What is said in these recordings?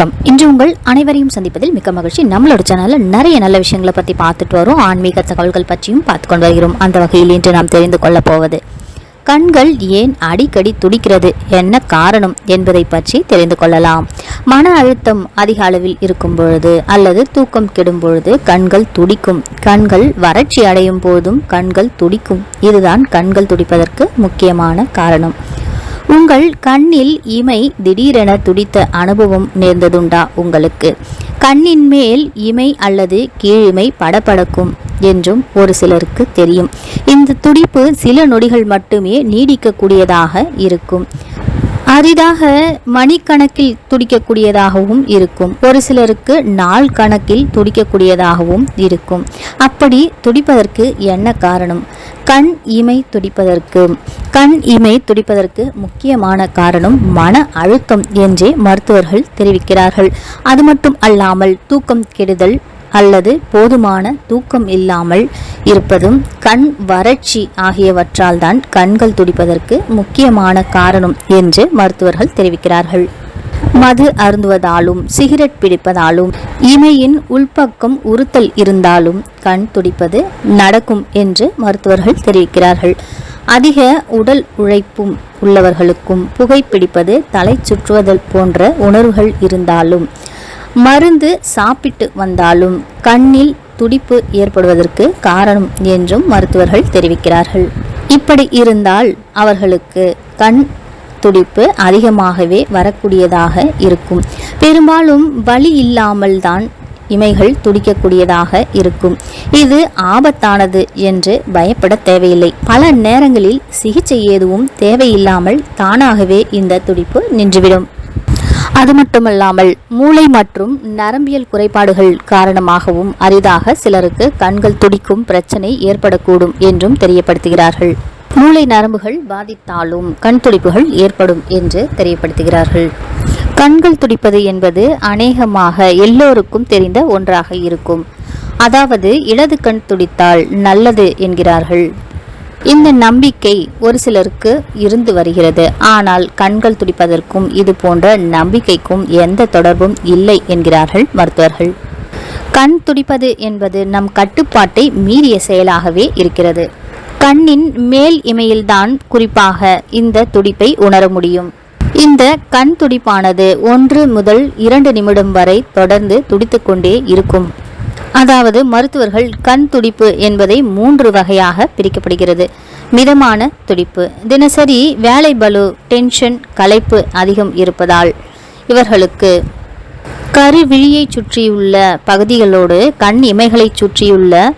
வணக்கம். இன்று உங்கள் அனைவரையும் சந்திப்பதில் மிக்க மகிழ்ச்சி. நம்மளோட சேனலில் நிறைய நல்ல விஷயங்களை பற்றி பார்த்துட்டு வரும். ஆன்மீக தகவல்கள் பற்றியும் பார்த்து கொண்டு வருகிறோம். அந்த வகையில் இன்று நாம் தெரிந்து கொள்ளப் போவது கண்கள் ஏன் அடிக்கடி துடிக்கிறது? என்ன காரணம் என்பதை பற்றி தெரிந்து கொள்ளலாம். மன அழுத்தம் அதிக அளவில் இருக்கும் பொழுது அல்லது தூக்கம் கெடும் பொழுது கண்கள் துடிக்கும். கண்கள் வறட்சி அடையும் போதும் கண்கள் துடிக்கும். இதுதான் கண்கள் துடிப்பதற்கு முக்கியமான காரணம். உங்கள் கண்ணில் இமை திடீரென துடித்த அனுபவம் நேர்ந்ததுண்டா உங்களுக்கு? கண்ணின் மேல் இமை அல்லது கீழிமை படபடக்கும் என்றும் ஒரு சிலருக்கு தெரியும். இந்த துடிப்பு சில நொடிகள் மட்டுமே நீடிக்கக்கூடியதாக இருக்கும். அரிதாக மணிக்கணக்கில் துடிக்கக்கூடியதாகவும் இருக்கும். ஒரு சிலருக்கு நாள் கணக்கில் துடிக்கக்கூடியதாகவும் இருக்கும். அப்படி துடிப்பதற்கு என்ன காரணம்? கண் இமை துடிப்பதற்கு. கண் இமை துடிப்பதற்கு முக்கியமான காரணம் மன அழுத்தம் என்றே மருத்துவர்கள் தெரிவிக்கிறார்கள். அது மட்டும் அல்லாமல் தூக்கம் கெடுதல் அல்லது போதுமான தூக்கம் இல்லாமல் இருப்பதும் கண் வறட்சி ஆகியவற்றால் தான் கண்கள் துடிப்பதற்கு முக்கியமான காரணம் என்று மருத்துவர்கள் தெரிவிக்கிறார்கள். மது அருந்துவதாலும் சிகரெட் பிடிப்பதாலும் இமையின் உள்பக்கம் உறுத்தல் இருந்தாலும் கண் துடிப்பது நடக்கும் என்று மருத்துவர்கள் தெரிவிக்கிறார்கள். அதிக உடல் உழைப்பும் உள்ளவர்களுக்கும் புகைப்பிடிப்பது தலை சுற்றுவதல் போன்ற உணர்வுகள் இருந்தாலும் மருந்து சாப்பிட்டு வந்தாலும் கண்ணில் துடிப்பு ஏற்படுவதற்கு காரணம் என்றும் மருத்துவர்கள் தெரிவிக்கிறார்கள். இப்படி இருந்தால் அவர்களுக்கு கண் துடிப்பு அதிகமாகவே வரக்கூடியதாக இருக்கும். பெரும்பாலும் வலி இல்லாமல் தான் இமைகள் துடிக்கக்கூடியதாக இருக்கும். இது ஆபத்தானது என்று பயப்பட தேவையில்லை. பல நேரங்களில் சிகிச்சை எதுவும் தேவையில்லாமல் தானாகவே இந்த துடிப்பு நின்றுவிடும். அது மட்டுமல்லாமல் மூளை மற்றும் நரம்பியல் குறைபாடுகள் காரணமாகவும் அரிதாக சிலருக்கு கண்கள் துடிக்கும் பிரச்சனை ஏற்படக்கூடும் என்றும் தெரியப்படுத்துகிறார்கள். மூளை நரம்புகள் பாதித்தாலும் கண் துடிப்புகள் ஏற்படும் என்று தெரியப்படுத்துகிறார்கள். கண்கள் துடிப்பது என்பது அநேகமாக எல்லோருக்கும் தெரிந்த ஒன்றாக இருக்கும். அதாவது இடது கண் துடித்தால் நல்லது என்கிறார்கள். இந்த நம்பிக்கை ஒரு சிலருக்கு இருந்து வருகிறது. ஆனால் கண்கள் துடிப்பதற்கும் இது போன்ற நம்பிக்கைக்கும் எந்த தொடர்பும் இல்லை என்கிறார்கள் மருத்துவர்கள். கண் துடிப்பது என்பது நம் கட்டுப்பாட்டை மீறிய செயலாகவே இருக்கிறது. கண்ணின் மேல் இமையில்தான் குறிப்பாக இந்த துடிப்பை உணர முடியும். இந்த கண் துடிப்பானது ஒன்று முதல் இரண்டு நிமிடம் வரை தொடர்ந்து துடித்துக்கொண்டே இருக்கும். அதாவது மருத்துவர்கள் கண் துடிப்பு என்பதை மூன்று வகையாக பிரிக்கப்படுகிறது. மிதமான துடிப்பு. தினசரி வேலை பலு டென்ஷன் களைப்பு அதிகம் இருப்பதால் இவர்களுக்கு கருவிழியை சுற்றியுள்ள பகுதிகளோடு கண் இமைகளை சுற்றியுள்ள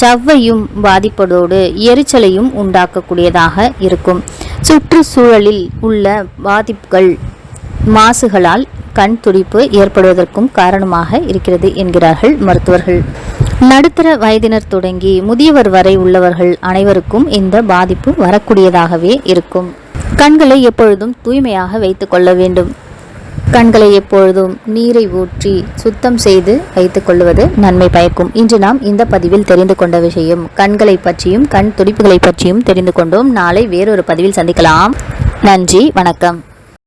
சவ்வையும் பாதிப்பதோடு எரிச்சலையும் உண்டாக்கக்கூடியதாக இருக்கும். சுற்றுச்சூழலில் உள்ள பாதிப்புகள் மாசுகளால் கண் துடிப்பு ஏற்படுவதற்கும் காரணமாக இருக்கிறது என்கிறார்கள் மருத்துவர்கள். நடுத்தர வயதினர் தொடங்கி முதியவர் வரை உள்ளவர்கள் அனைவருக்கும் இந்த பாதிப்பு வரக்கூடியதாகவே இருக்கும். கண்களை எப்பொழுதும் தூய்மையாக வைத்துக் கொள்ள வேண்டும். கண்களை எப்பொழுதும் நீரை ஊற்றி சுத்தம் செய்து வைத்துக் கொள்வது நன்மை பயக்கும். இன்று நாம் இந்த பதிவில் தெரிந்து கொண்ட விஷயம் கண்களை பற்றியும் கண் துடிப்புகளை பற்றியும் தெரிந்து கொண்டோம். நாளை வேறொரு பதிவில் சந்திக்கலாம். நன்றி வணக்கம்.